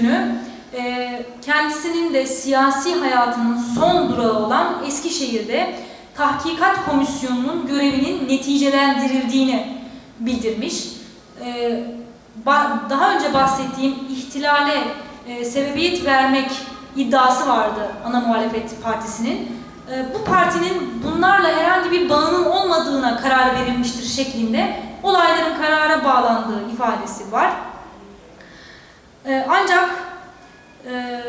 günü e, kendisinin de siyasi hayatının son durağı olan Eskişehir'de Tahkikat Komisyonu'nun görevinin neticelendirildiğini bildirmiş. E, daha önce bahsettiğim ihtilale e, sebebiyet vermek iddiası vardı ana muhalefet partisinin. Bu partinin bunlarla herhangi bir bağının olmadığına karar verilmiştir şeklinde olayların karara bağlandığı ifadesi var. Ancak e,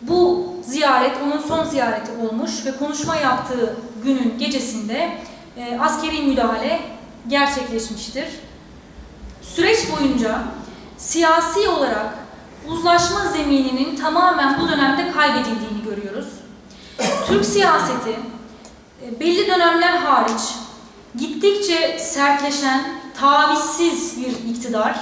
bu ziyaret onun son ziyareti olmuş ve konuşma yaptığı günün gecesinde e, askeri müdahale gerçekleşmiştir. Süreç boyunca siyasi olarak uzlaşma zemininin tamamen bu dönemde kaybedildiğini görüyoruz. Türk siyaseti e, belli dönemler hariç gittikçe sertleşen, tavizsiz bir iktidar,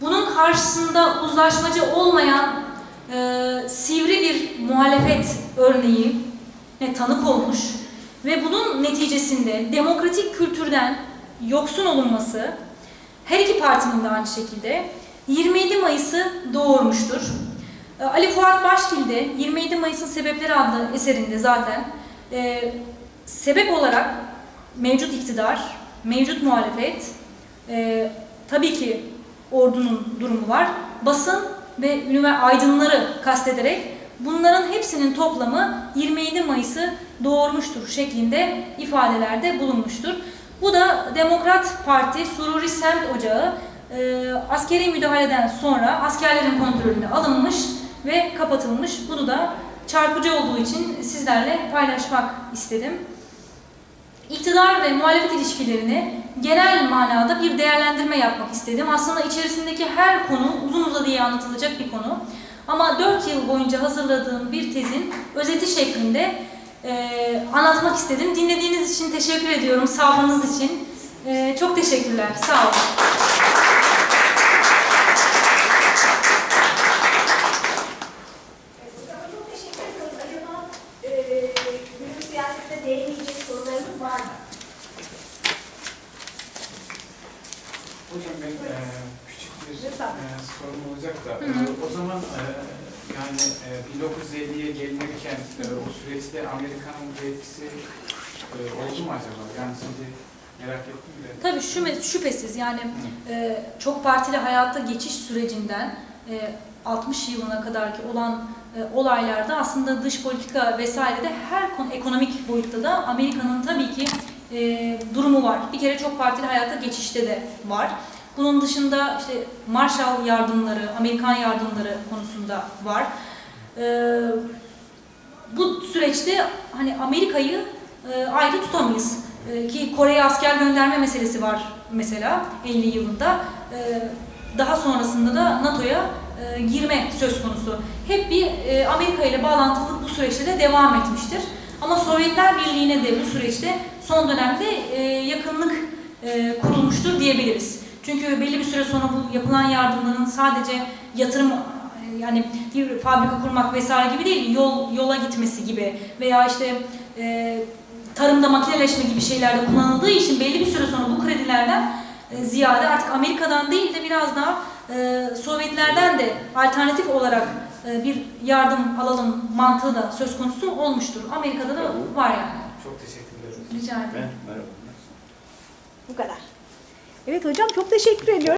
bunun karşısında uzlaşmacı olmayan e, sivri bir muhalefet örneği ne tanık olmuş ve bunun neticesinde demokratik kültürden yoksun olunması her iki partinin de aynı şekilde 27 Mayıs'ı doğurmuştur. E, Ali Fuat Başdil de 27 Mayıs'ın Sebepleri adlı eserinde zaten e, sebep olarak mevcut iktidar, mevcut muhalefet, e, tabii ki ordunun durumu var, basın ve aydınları kastederek bunların hepsinin toplamı 27 Mayıs'ı doğurmuştur şeklinde ifadelerde bulunmuştur. Bu da Demokrat Parti Sururi Semt Ocağı e, askeri müdahaleden sonra askerlerin kontrolüne alınmış ve kapatılmış. Bunu da çarpıcı olduğu için sizlerle paylaşmak istedim. İktidar ve muhalefet ilişkilerini genel manada bir değerlendirme yapmak istedim. Aslında içerisindeki her konu uzadıya anlatılacak bir konu. Ama 4 yıl boyunca hazırladığım bir tezin özeti şeklinde e, anlatmak istedim. Dinlediğiniz için teşekkür ediyorum, sabrınız için. E, çok teşekkürler, sağ olun. Hocam çok teşekkür ediyoruz. Acaba e, günlük siyasette değinmeyecek sorularınız var mı? Hocam ben e, küçük bir Lütfen. e, sorum olacak da Hı hı. e, o zaman e, yani e, 1950'ye gelinirken e, o süreçte Amerika'nın bir etkisi e, oldu mu acaba? Yani şimdi merak ettim de. Tabii şüme- şüphesiz yani e, çok partili hayata geçiş sürecinden e, 60 yılına kadar ki olan e, olaylarda aslında dış politika vesairede her konu ekonomik boyutta da Amerika'nın tabii ki e, durumu var. Bir kere çok partili hayata geçişte de var. Bunun dışında işte Marshall yardımları, Amerikan yardımları konusunda var. E, bu süreçte hani Amerika'yı e, ayrı tutamayız. E, ki Kore'ye asker gönderme meselesi var mesela 50 yılında. E, daha sonrasında da NATO'ya e, girme söz konusu. Hep bir e, Amerika ile bağlantılılık bu süreçte de devam etmiştir. Ama Sovyetler Birliği'ne de bu süreçte son dönemde e, yakınlık kurulmuştur diyebiliriz. Çünkü belli bir süre sonra bu yapılan yardımların sadece yatırım yani bir fabrika kurmak vesaire gibi değil, yol yola gitmesi gibi veya işte e, tarımda makineleşme gibi şeylerde kullanıldığı için belli bir süre sonra bu kredilerden e, ziyade artık Amerika'dan değil de biraz daha e, Sovyetlerden de alternatif olarak e, bir yardım alalım mantığı da söz konusu olmuştur. Amerika'da da var yani. Çok teşekkür ederim. Rica ederim. Ben merhaba. Bu kadar. Evet hocam çok teşekkür ediyorum.